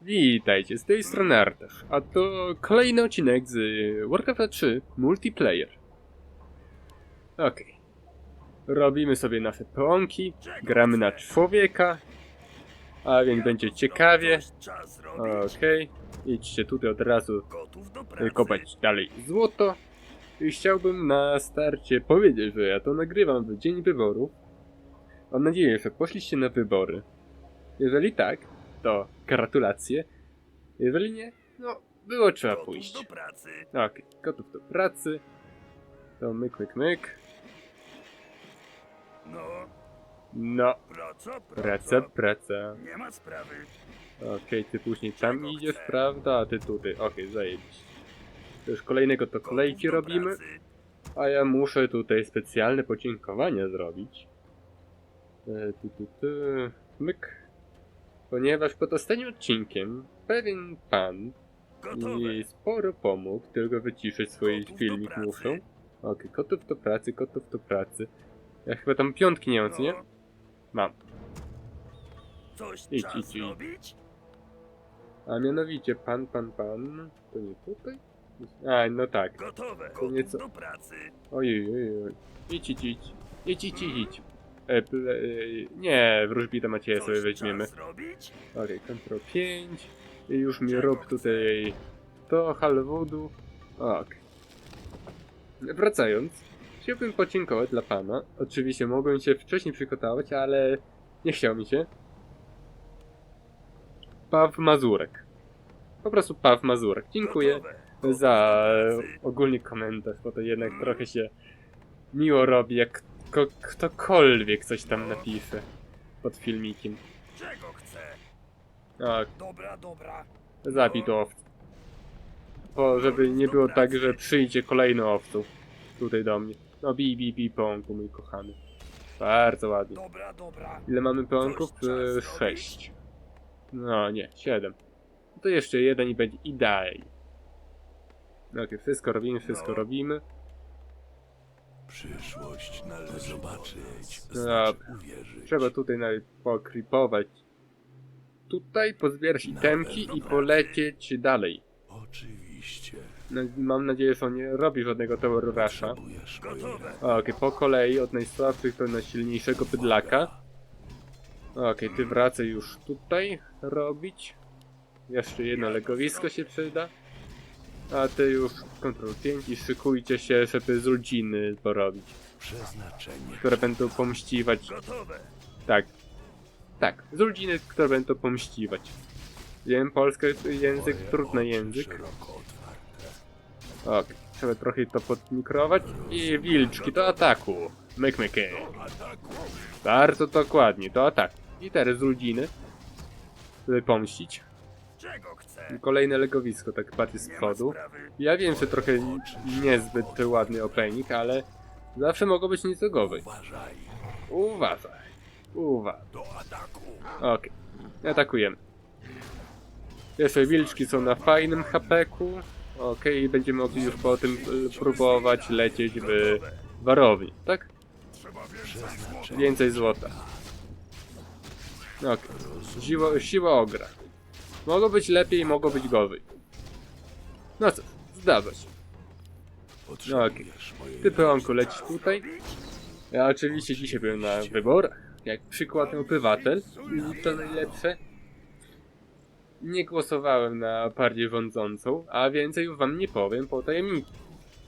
Witajcie, z tej strony Artef, a to kolejny odcinek z Warcraft 3 Multiplayer. Okej. Robimy sobie nasze pełonki, gramy na człowieka, a więc będzie ciekawie. Okej, idźcie tutaj od razu kopać dalej złoto. I chciałbym na starcie powiedzieć, że ja to nagrywam w dzień wyborów. Mam nadzieję, że poszliście na wybory. Jeżeli tak, to gratulacje. Jeżeli nie, no było trzeba Gotów pójść. do pracy. Okej, gotów do pracy. To myk, myk, myk. No, No, praca, praca. praca, praca. Nie ma sprawy. Okej, ty później tam Czego idziesz, prawda? A ty tutaj. Okej, zajebiście. To już kolejnego to Gotów kolejki do robimy. pracy. A ja muszę tutaj specjalne podziękowania zrobić. E, tu, tu, tu. Myk. Ponieważ pod ostatnim odcinkiem pewien pan mi sporo pomógł, tylko wyciszyć swój Gotów do filmik muszą. Okej, gotów do pracy, gotów do pracy. Ja chyba tam piątki nie mam, co nie? No, Mam. coś Idź, idź, idź. A mianowicie pan, pan, pan. To nie tutaj? A, no tak. Gotowe. To nieco- do pracy. Ojej, ojej, ojej. Idź, idź. Idź, idź, idź, idź. E, ple, e, nie, wróżbita Macieja sobie weźmiemy. Okej, Ctrl 5. I już mi rób tutaj to Halwoodu. Ok. Wracając, chciałbym podziękować dla pana. Oczywiście mogłem się wcześniej przygotować, ale nie chciał mi się. Paw Mazurek. Po prostu Paw Mazurek. Dziękuję za ogólny komentarz, bo to jednak trochę się miło robi, jak ko- ktokolwiek coś tam napisze pod filmikiem. Czego chcę? A, Dobra, dobra. zabij to owcę. Bo żeby nie było tak, że przyjdzie kolejny owcą tutaj do mnie. No bij, bij, bij pąku, mój kochany. Bardzo ładnie. Dobra, dobra. Ile mamy pąków? E? Sześć. No nie, siedem. To jeszcze jeden i będzie idealnie. Okej, wszystko robimy, wszystko No. robimy. Przyszłość należy zobaczyć, znaczy uwierzyć. Trzeba tutaj nawet pokripować. Tutaj pozbierać itemki i polecieć dalej. Oczywiście. No, mam nadzieję, że on nie robi żadnego Tower Rusha. Okej, po kolei od najsłabszych do najsilniejszego bydlaka. Okej, ty wracaj już tutaj robić. Jeszcze jedno legowisko się przyda. A ty już Ctrl 5 i szykujcie się, żeby z rodziny porobić. Przeznaczenie. Które będą pomściwać Gotowe. Tak. Tak, z rodziny, które będą pomściwać. Wiem, polski język, Twoje trudny język. Ok, trzeba trochę to podmikrować. I wilczki do ataku. Myk, myky. Bardzo dokładnie, do ataku. I teraz z rodziny. Żeby pomścić. Czego? Kolejne legowisko, tak bardziej z przodu. Ja wiem, że trochę niezbyt ładny opening, ale zawsze mogą być nieco gorzej. Uważaj. Uważaj. Okej, atakujemy. Jeszcze wilczki są na fajnym hapeku. Okej, i będziemy mogli już po tym y, próbować lecieć w warowni, tak? Więcej złota. Okej, siła, siła ogra. Mogło być lepiej, mogło być gorzej. No co, zdarza się. Potrzebujesz mojej Ty pełonku lecisz tutaj. Ja oczywiście dzisiaj byłem na wyborach. Jak przykładny obywatel. I to najlepsze. Nie głosowałem na partię rządzącą, a więcej wam nie powiem po tajemnicy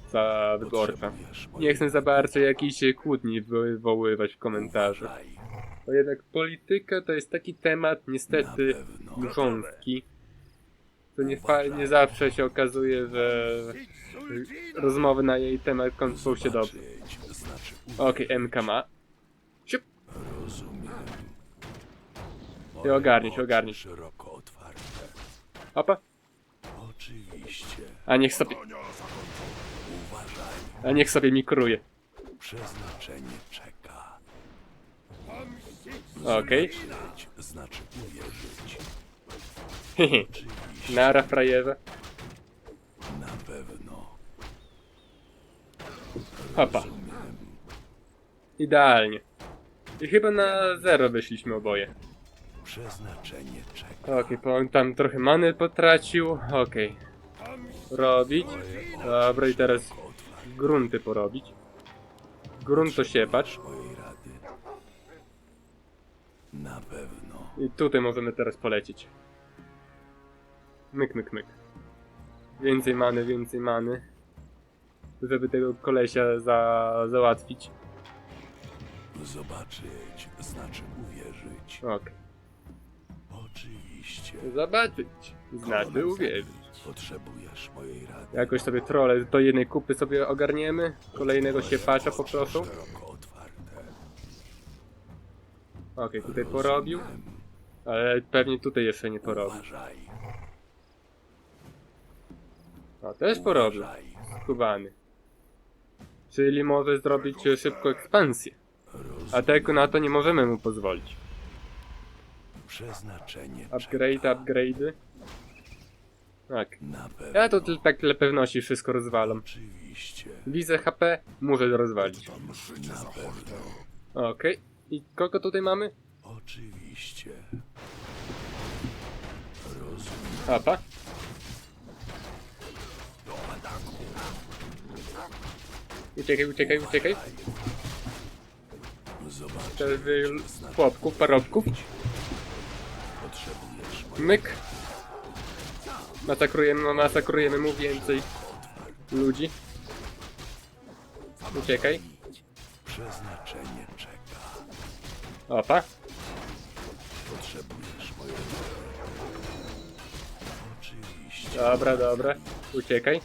za wyborca. Nie chcę za bardzo jakiejś kłótni wywoływać w komentarzach. Bo jednak polityka to jest taki temat niestety grząski. To nie, nie zawsze się okazuje, że rozmowy na jej temat kończą się dobrze. Znaczy Okej, MK ma. Siup. oczy Szeroko otwarte. Opa. Oczywiście. A niech sobie, a niech sobie mikruje. Przeznaczenie czeka. Okej. Zobaczyć, znaczy uwierzyć. Oczywiście. Nara frajerze. Na pewno. Hopa. Rozumiem. Idealnie. I chyba na zero wyszliśmy oboje. Przeznaczenie czeka. Okej, bo on tam trochę many potracił. Okej. Robić. Dobra, i teraz grunty porobić. Grunt to siepacz. Mojej rady. Na pewno. I tutaj możemy teraz polecieć. Myk, myk, myk. Więcej many, więcej many. Żeby tego kolesia za, załatwić. Zobaczyć znaczy uwierzyć. Okej. Oczywiście. Zobaczyć. Znaczy uwierzyć. Potrzebujesz mojej rady. Jakoś sobie trole do jednej kupy sobie ogarniemy. Kolejnego siepacza poproszę. Szeroko otwarte. Okej, tutaj porobił. Ale pewnie tutaj jeszcze nie porobił. Uważaj. A też porobił. Uważaj. Skubany. Czyli może zrobić e, szybko ekspansję. A tego na to nie możemy mu pozwolić. Przeznaczenie Upgrade, czeka. upgrade'y. Tak. Na pewno. Ja to tylko tak dla pewności wszystko rozwalam. Oczywiście. Widzę HP, muszę rozwalić. Na pewno. Okej. I kogo tutaj mamy? Oczywiście. Rozumiem. Apa. Uciekaj, uciekaj, uciekaj. Zobacz. Te wy... chłopków, parobków. Potrzebujesz Myk. Masakrujemy, masakrujemy mu więcej ludzi. Uciekaj. Przeznaczenie czeka. Opa. Potrzebujesz Dobra, dobra. Uciekaj.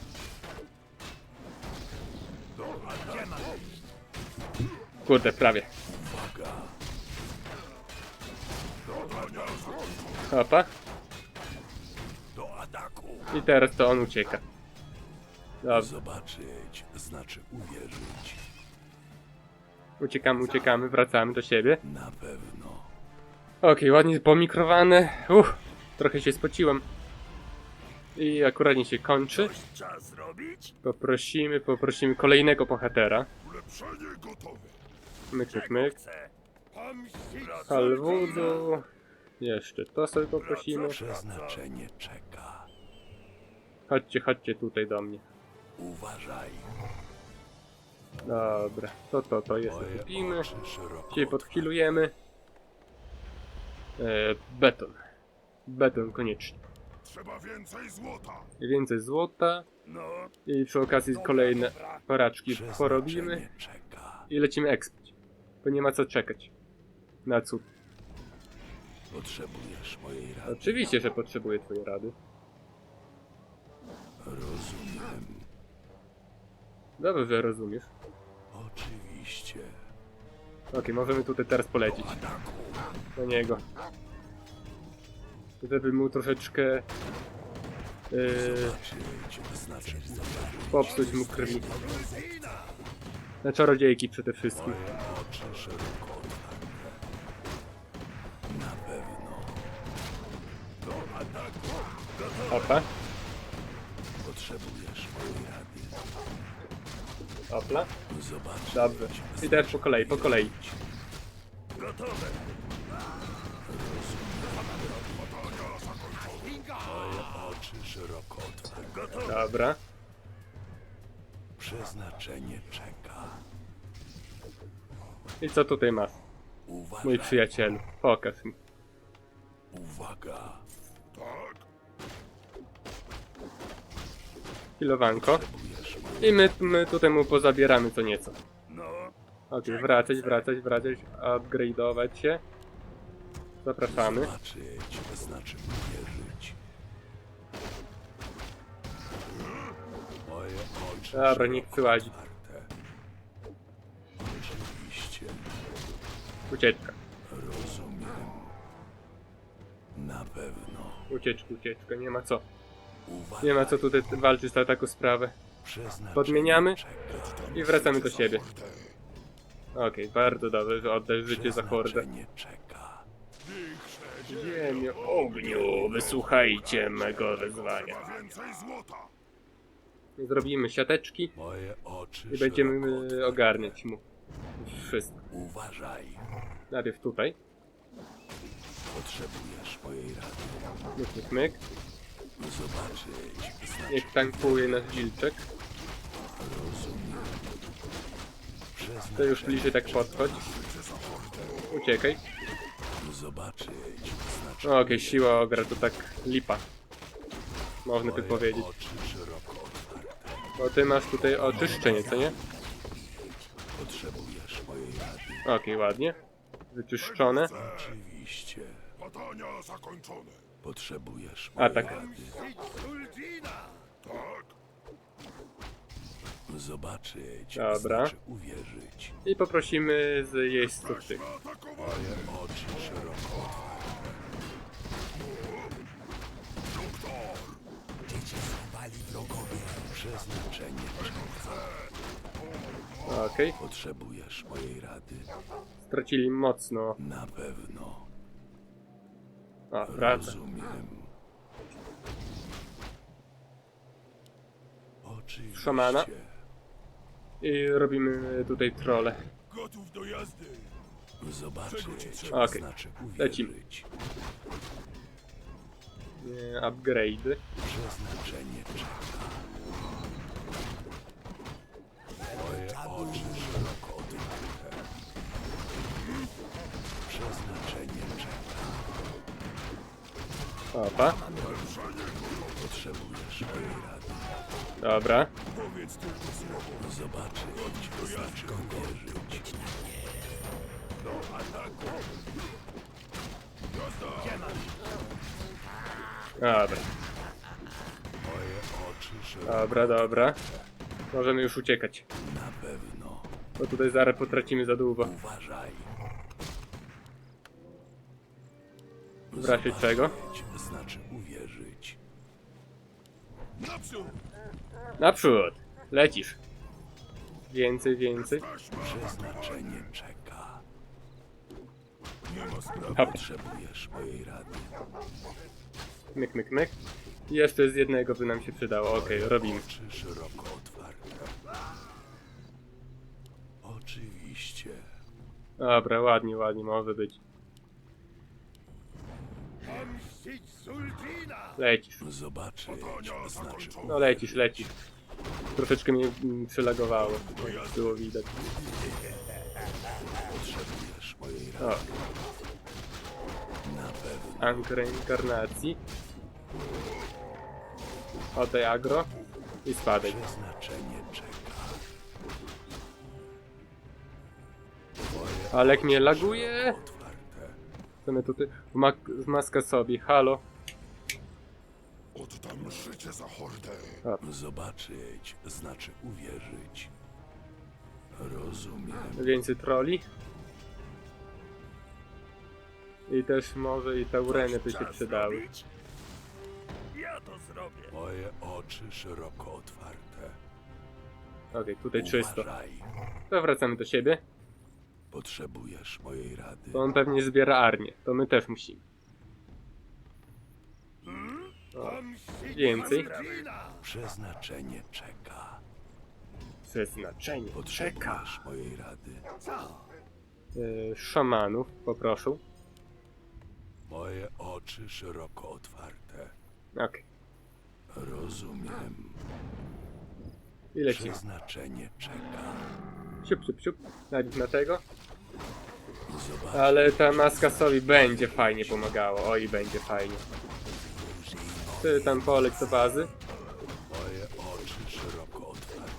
Kurde, prawie. Uwaga. Opa. Do ataku. I teraz to on ucieka. Dobra, Zobaczyć znaczy uwierzyć. uciekamy, uciekamy, wracamy do siebie. Na pewno. Okej, ładnie pomikrowane. Uff, trochę się spociłem. I akurat nie się kończy. Poprosimy, poprosimy kolejnego bohatera. Myk, myk, myk. Halwudu. Jeszcze to sobie poprosimy. Przeznaczenie czeka. Chodźcie, chodźcie tutaj do mnie. Uważaj. Dobra, to, to, to Moje kupimy. Się podhilujemy. E, beton. Beton koniecznie. Trzeba więcej złota. Więcej złota. No, I przy okazji kolejne paraczki porobimy. I lecimy expić. Bo nie ma co czekać. Na cud. Potrzebujesz mojej rady. Oczywiście, że potrzebuję twojej rady. Rozumiem. Dobrze, że rozumiesz. Oczywiście. Okej, możemy tutaj teraz polecić. Do niego. Żeby mu troszeczkę... Yy, popsuć mu krwi. Na czarodziejki przede wszystkim. Opa, Potrzebujesz opla. Dobrze. I teraz po kolei, po kolei. gotowe. Dobra. Przeznaczenie czeka. I co tutaj masz, Uważaj. mój przyjacielu? Pokaż mi. Uwaga. Tak. Potrzebujesz I my, my tutaj mu pozabieramy co nieco. no. Okej, wracać, wracać, wracać, upgrade'ować się. Zapraszamy. Zobaczyć znaczy uwierzyć. Dobra, niech otwarte. Oczywiście. Ucieczka. Rozumiem. Na pewno. Ucieczka, ucieczka, nie ma co. Nie ma co tutaj walczyć na taką sprawę. Podmieniamy i wracamy do siebie. Okej, bardzo dobrze, że oddasz życie za hordę. Ziemię ogniu, wysłuchajcie mego wezwania. Więcej złota. Zrobimy siateczki i będziemy ogarniać mu wszystko. Uważaj. Najpierw tutaj. Potrzebujesz mojej rady. Myk, myk. Zobaczyć Niech tankuje nasz rozumiem. To już bliżej tak podchodź. Uciekaj. Zobaczyć No, Okej, siła ogra to tak lipa. Można by powiedzieć. Bo ty masz tutaj oczyszczenie, co nie? Potrzebujesz mojej rady. Okej, ładnie. Wyczyszczone. Oczywiście. Badania zakończone. Potrzebujesz A, mojej tak. rady. Tak. Zobaczyć Dobra. znaczy uwierzyć. I poprosimy z jeźdźców tych. Oczy szeroko otwarte. Przeznaczenie czeka. Okej. Potrzebujesz mojej rady. Stracili mocno. Na pewno. A. Rozumiem. Oczywiście. Szamana. I robimy tutaj trole. Gotów do jazdy. Zobaczyć Okej. znaczy Lecimy. uwierzyć. Nie, upgrade'y. Przeznaczenie czeka. Moje oczy szeroko otwarte. Przeznaczenie czeka. Opa. Potrzebujesz mojej rady. Dobra. Powiedz tylko słowo. Zobaczyć znaczy uwierzyć. Do ataku. Jazda. Dobra. Dobra, dobra. Możemy już uciekać. na pewno. Bo tutaj zaraz potracimy za długo. Uważaj. W razie czego? Znaczy uwierzyć. Naprzód. Naprzód! Lecisz. Więcej, więcej. Przeznaczenie czeka. Nie ma sprawy. Potrzebujesz mojej rady. Myk, myk, myk. I jeszcze z jednego by nam się przydało. Okej, robimy. Oczy szeroko otwarte. Oczywiście. Dobra, ładnie, ładnie może być. Mścić Sultina. Lecisz. Zobaczyć znaczy. No lecisz, lecisz. Troszeczkę mnie mm, przylagowało. jak Było widać. potrzebujesz mojej rady. Pewno. Ank reinkarnacji. Oddaj agro. I spadaj. Przeznaczenie czeka. Ale jak mnie laguje. Otwarte. Co my tutaj? Ma maska sobie, halo. Oddam życie za hordę. Zobaczyć znaczy uwierzyć. Rozumiem. Więcej troli. I też może i taureny by się przydały. Ja to zrobię. Moje oczy szeroko otwarte. Okej, tutaj czysto. To wracamy do siebie. Potrzebujesz mojej rady. To on pewnie zbiera armię. To my też musimy. O, Mścić Więcej. Przeznaczenie czeka. przeznaczenie. Czeka. Potrzebujesz mojej rady. Y, szamanów poproszę. Moje oczy szeroko otwarte. Okej. Rozumiem. I lecimy. Przeznaczenie czeka. Siup, siup, siup. Najpierw na tego. Zobacz. Ale ta maska sobie będzie fajnie pomagało. Oj, będzie fajnie. Ty tam poleć do bazy. Moje oczy szeroko otwarte.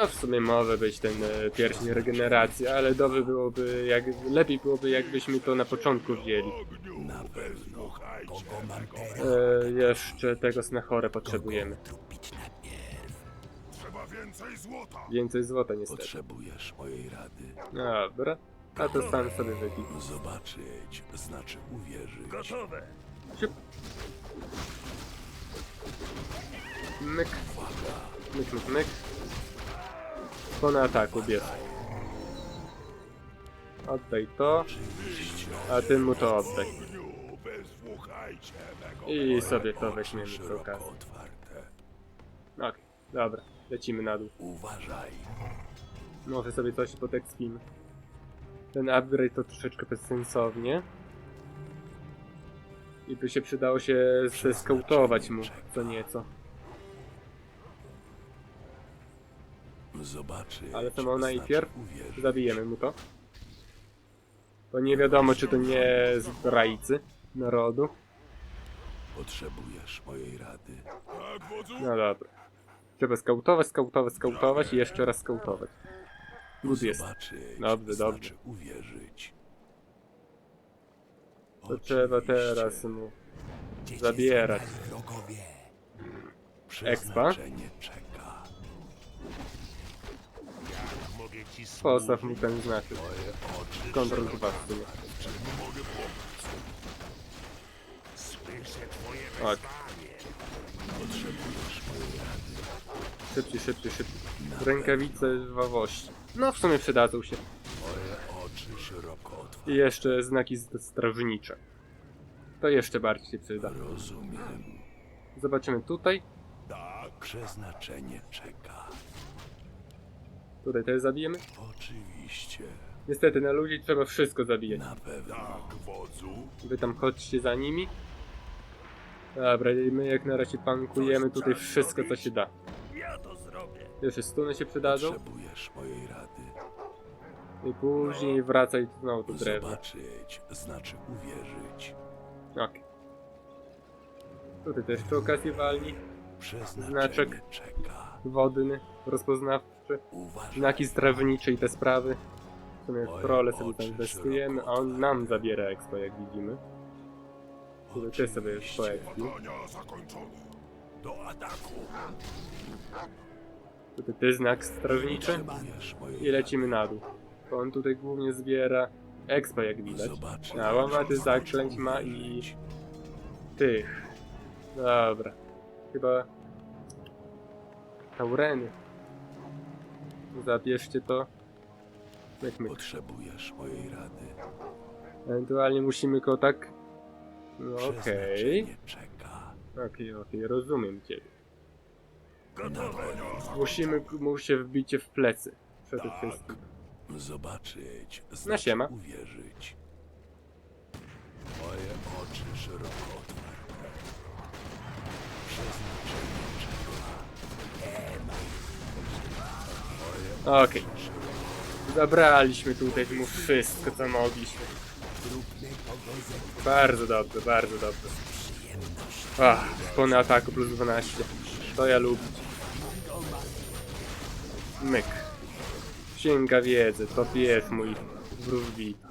No, w sumie może być ten e, pierścień regeneracji, ale dobrze byłoby, jak, lepiej byłoby, jakbyśmy to na początku wzięli. Na pewno. Kogo mam teraz? E, jeszcze tego snachorę potrzebujemy. Trzeba więcej złota. Więcej złota niestety. Potrzebujesz mojej rady. Dobra. A to sam sobie wypij. Zobaczyć znaczy uwierzyć. Gotowe. Siup. Myk. Myk, myk, myk. Po na ataku bierz. Oddaj to, a ty mu to oddaj. I sobie to weźmiemy szeroko okazji. Okej, dobra. Lecimy na dół. Uważaj. Może sobie coś podekspimy. Ten upgrade to troszeczkę bezsensownie. I by się przydało się zeskautować mu co nieco. Zobaczyć. Ale to ma znaczy najpierw uwierzyć. zabijemy mu to. Bo nie wiadomo, czy to nie zdrajcy narodu. Potrzebujesz mojej rady. Tak, wodzu? No dobra. Trzeba skautować, skautować, skautować i jeszcze raz skautować. Good jest. Zobaczyć. Dobrze, znaczy dobrze. uwierzyć. To trzeba teraz mu zabierać. Expa. Przeznaczenie czeka. Postaw mu ten znaczek. Kontrol chyba w sumie. Tak. Szybciej, szybciej, szybciej. Rękawice żwawości. No w sumie przydadzą się. Moje oczy szeroko otwarte. I jeszcze znaki z- strażnicze. To jeszcze bardziej się przyda. Rozumiem. Zobaczymy tutaj. Tak, Przeznaczenie czeka. Tutaj też zabijemy. Oczywiście. Niestety na ludzi trzeba wszystko zabijać. Na pewno. tak, wodzu. Wy tam chodźcie za nimi. Dobra, i my jak na razie pankujemy tutaj wszystko co się da. Ja to zrobię. Jeszcze stuny się przydadzą. Potrzebujesz mojej rady. I później wracaj znowu do drewna. Zobaczyć znaczy uwierzyć. Okej. Tutaj też przy okazji walni. Przeznaczenie Znaczek. czeka. Wodny, rozpoznawczy. Uważaj. Znaki strawnicze i te sprawy. W sumie w trole sobie tam inwestujemy, a on nam zabiera expo jak widzimy. Tutaj ty sobie już po ataku. Tutaj ty znak mojej I lecimy na dół. Bo on tutaj głównie zbiera expo jak widać. A łamaty zaklęć ma i tych. Dobra. Chyba... Taureny. Zabierzcie to. Jak my. Potrzebujesz mojej rady. Ewentualnie musimy go tak... No okej. Przeznaczenie czeka. Okej, okej, rozumiem. Gotowe. Musimy mu się wbicie w plecy. Przede wszystkim. Zobaczyć. Na Znaczy siema. uwierzyć. Moje oczy szeroko otwarte. Przeznaczenie Okej. Zabraliśmy tutaj mu wszystko, co mogliśmy. Bardzo dobrze, bardzo dobrze. Ach, po ataku plus 12. To ja lubię. Myk. Księga wiedzy, to jest mój wróżbita.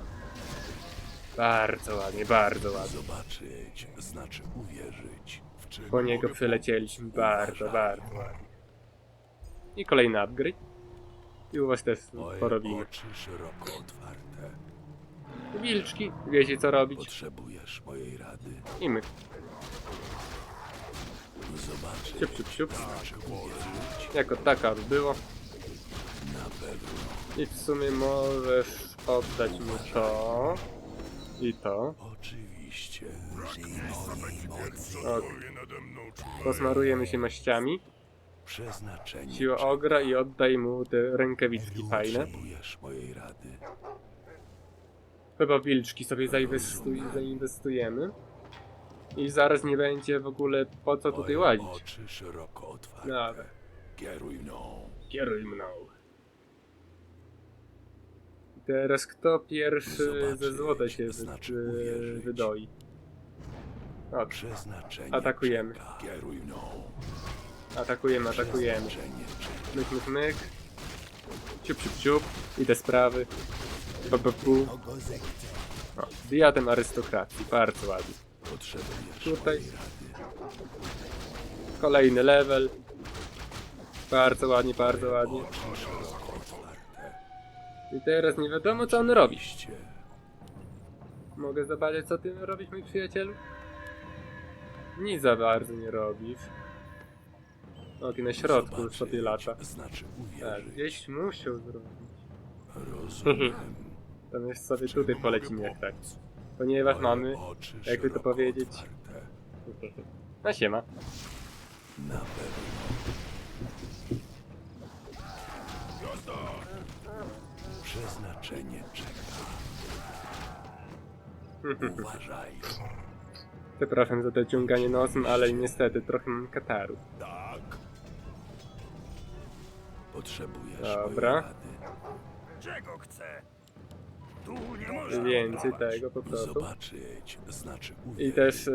Bardzo ładnie, bardzo ładnie. Zobaczyć znaczy uwierzyć. W czym Po niego przylecieliśmy bardzo, bardzo ładnie. I kolejny upgrade. I u was też Moje porobimy. oczy szeroko otwarte. Wilczki, wiecie co robić. Potrzebujesz mojej rady. I my. Zobaczyć Siup, siup. Jako taka by było. Na pewno. I w sumie możesz oddać mu to. I to. Oczywiście. Posmarujemy się maściami. Przeznaczenie Siła ogra i oddaj mu te rękawiczki fajne. Potrzebujesz mojej rady. Chyba wilczki sobie zainwestuj, zainwestujemy. I zaraz nie będzie w ogóle po co tutaj Moje łazić. oczy szeroko otwarte. Dobra. Kieruj mną. Kieruj mną. Teraz kto pierwszy ze złota się znaczy wy, wydoi? O, Przeznaczenie Atakujemy. czeka. Kieruj mną. Atakujemy, atakujemy. Myk, myk, myk. Ciup, ciup, ciup. I te sprawy. Pa, pa, pu. O, diadem arystokracji, bardzo ładnie. Tutaj. Kolejny level. Bardzo ładnie, bardzo ładnie. I teraz nie wiadomo co on robi. Mogę zobaczyć co ty robisz, mój przyjacielu? Nic za bardzo nie robisz. Okej, na środku sobie lata. Znaczy Tak, gdzieś musiał zrobić. Rozumiem. To my sobie tutaj polecimy jak tak. Ponieważ mamy, jakby to powiedzieć, na siema. Na pewno. Przeznaczenie czeka. Uważaj. Przepraszam za to ciąganie nosem, ale niestety trochę mam kataru. Potrzebujesz Dobra. mojej rady. Czego chcę? Tu nie można Więcej oddawać. tego po prostu. Zobaczyć znaczy uwierzyć. I też e,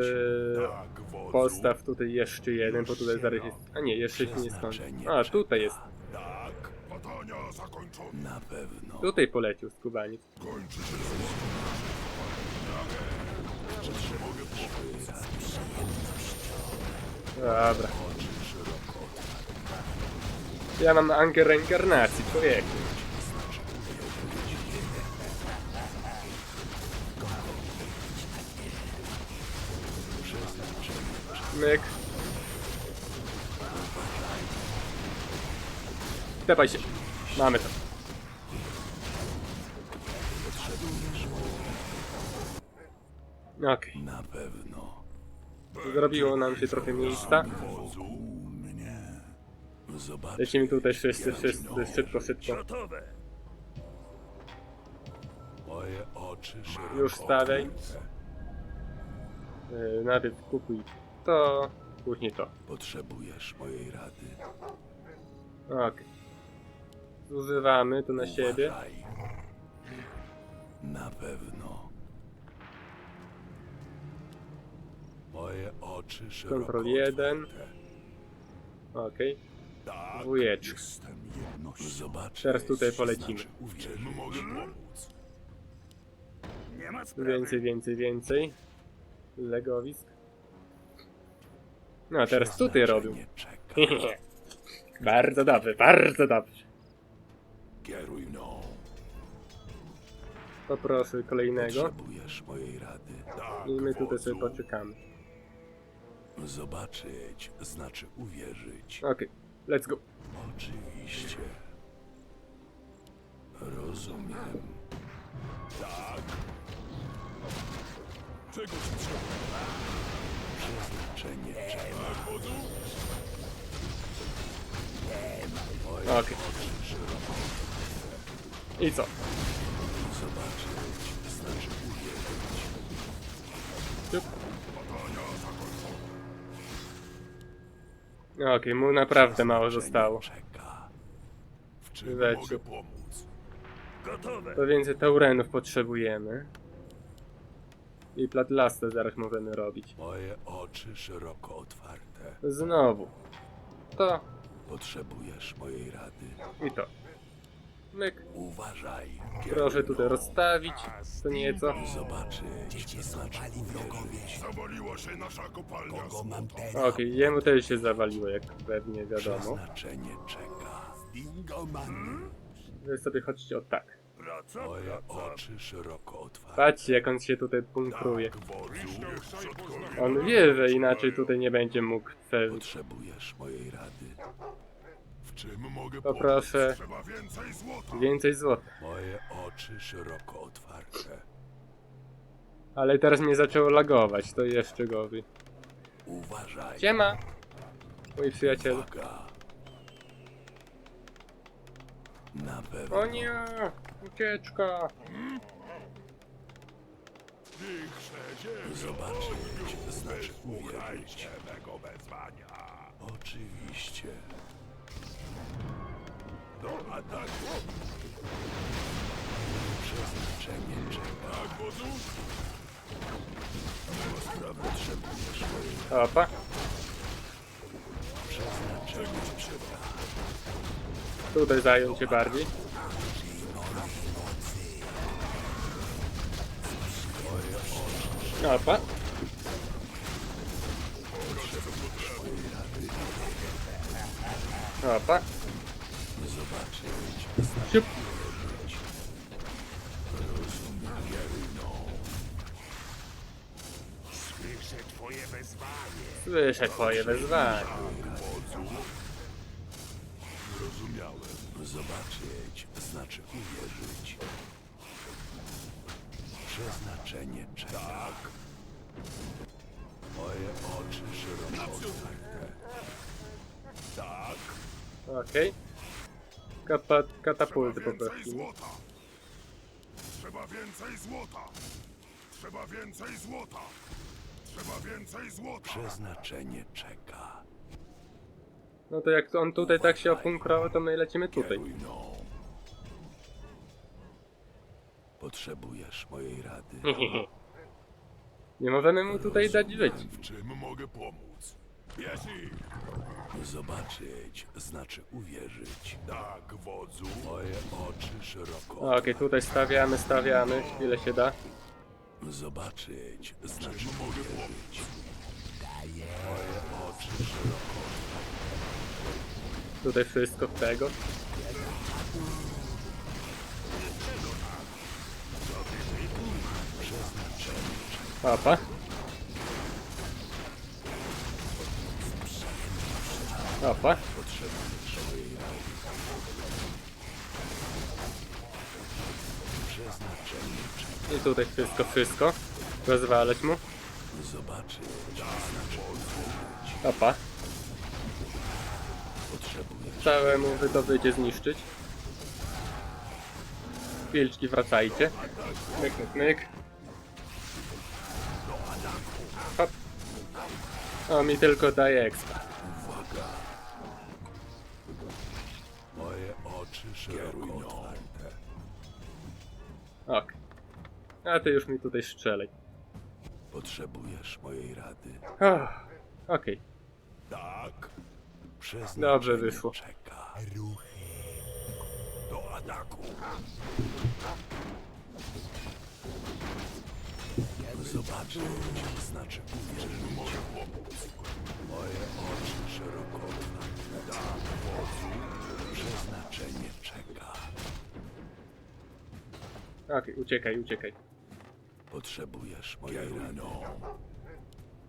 Tak, wodzu. postaw tutaj jeszcze jeden, bo tutaj zaraz jest... A nie, jeszcze się nie skończy. A, tutaj jest. Tak. Badania zakończone. Na pewno. Tutaj polecił skubaniec. Kończy się złoto. Dobra. Ja mam angiel reinkarnacji, człowieku. Myk. Tepaj się. Mamy to. Okej. Na pewno. Zrobiło nam się trochę miejsca. Zobacz. Lecimy tutaj wszyscy, wszyscy, szybko, szybko. Gotowe. Moje oczy szeroko Już stawiaj. otwarte. Yy, najpierw kupuj to, później to. Potrzebujesz mojej rady. Okej. Zużywamy to na siebie. Uważaj. Na pewno. Moje oczy szeroko Kontrol jeden. otwarte. Okej. Tak. Dwójeczka. Jestem jednością. Zobaczyć. Teraz tutaj polecimy. Znaczy. Czym mogę pomóc? Nie ma sprawy. Więcej, więcej, więcej. Legowisk. No a teraz tutaj czeka. bardzo dobrze, bardzo dobrze. Kieruj mną. Poproszę kolejnego. Potrzebujesz mojej rady. Tak, I my tutaj sobie wodzu. poczekamy. Zobaczyć znaczy uwierzyć. Okej, let's go. Oczywiście. Rozumiem. Tak. Czego ci trzeba? Przeznaczenie czeka. Wodzu? Okej. I co? Zobaczyć znaczy uwierzyć. Ciup. Okej, mu naprawdę mało zostało. W czym Leci. mogę pomóc? Gotowe. To więcej taurenów potrzebujemy. I platlastę zaraz możemy robić. Moje oczy szeroko otwarte. Znowu. To Potrzebujesz mojej rady. i to. Myk. Uważaj. Proszę tutaj rozstawić to nieco. Zobaczyć znaczy uwierzyć. Zawaliła się nasza kopalnia. Okej, jemu też się zawaliło, jak pewnie wiadomo. Przeznaczenie czeka. Wy sobie chodźcie o tak. Moje oczy szeroko otwarte. Patrzcie, jak on się tutaj punkruje. Wodzu, niech środkowi. On wie, że inaczej tutaj nie będzie mógł przeżyć. Potrzebujesz mojej rady. W czym mogę Poproszę. pomóc? Trzeba więcej złota. Więcej złota. Moje oczy szeroko otwarte. Ale teraz mnie zaczęło lagować, to jeszcze gorzej. Uważaj. Siema! Mój przyjaciel. Uwaga. Na pewno. O nie! Ucieczka! Zobaczyć znaczy uwierzyć. mego wezwania. Oczywiście. Do ataku. Przeznaczenie czeka. Tak, wodzu? Potrzebujesz mojej Opa. przeznaczenie czeka. Tutaj zająć się bardziej. Opa. Opa. Siup. Słyszę twoje wezwanie. Zrozumiałem. Zobaczyć znaczy uwierzyć. Przeznaczenie czeka. Tak. Moje oczy szeroko otwarte. Tak. Okej. Kapa katapulty poprosimy. złota. Trzeba więcej złota. Trzeba więcej złota. Trzeba więcej złota. Przeznaczenie czeka. No to jak on tutaj tak się opunkrował, to my lecimy tutaj. Kieruj mną. Potrzebujesz mojej rady. Nie możemy mu tutaj dać żyć. W czym mogę pomóc? Bierz ich. Zobaczyć znaczy uwierzyć. Tak, wodzu. Moje oczy szeroko. Okej, tutaj stawiamy, stawiamy, ile się da. Zobaczyć znaczy uwierzyć. Moje oczy szeroko. Tutaj wszystko w tego. Papa. Przeznaczenie czeka. I tutaj wszystko, wszystko. Rozwalać mu. Uwierzyć. Opa. Całemu wydobycie zniszczyć. Wilczki wracajcie. Myk, myk, myk. Hop. O, mi tylko daje expa. Szeroko otwarte. Ok. A ty już mi tutaj strzelaj. Potrzebujesz mojej rady. Oh, Okej. Tak, Przeznaczenie Dobrze wyszło. czeka. do ataku. Zobaczyć znaczy uwierzyć. Moje oczy szeroko otwarte. Wodzu. Przeznaczenie Okej, uciekaj, uciekaj. Potrzebujesz mojej rady.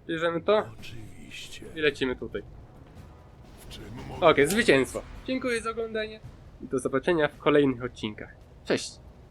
Bierzemy to Oczywiście. i lecimy tutaj. W czym mogę Okej, zwycięstwo. Dziękuję za oglądanie i do zobaczenia w kolejnych odcinkach. Cześć!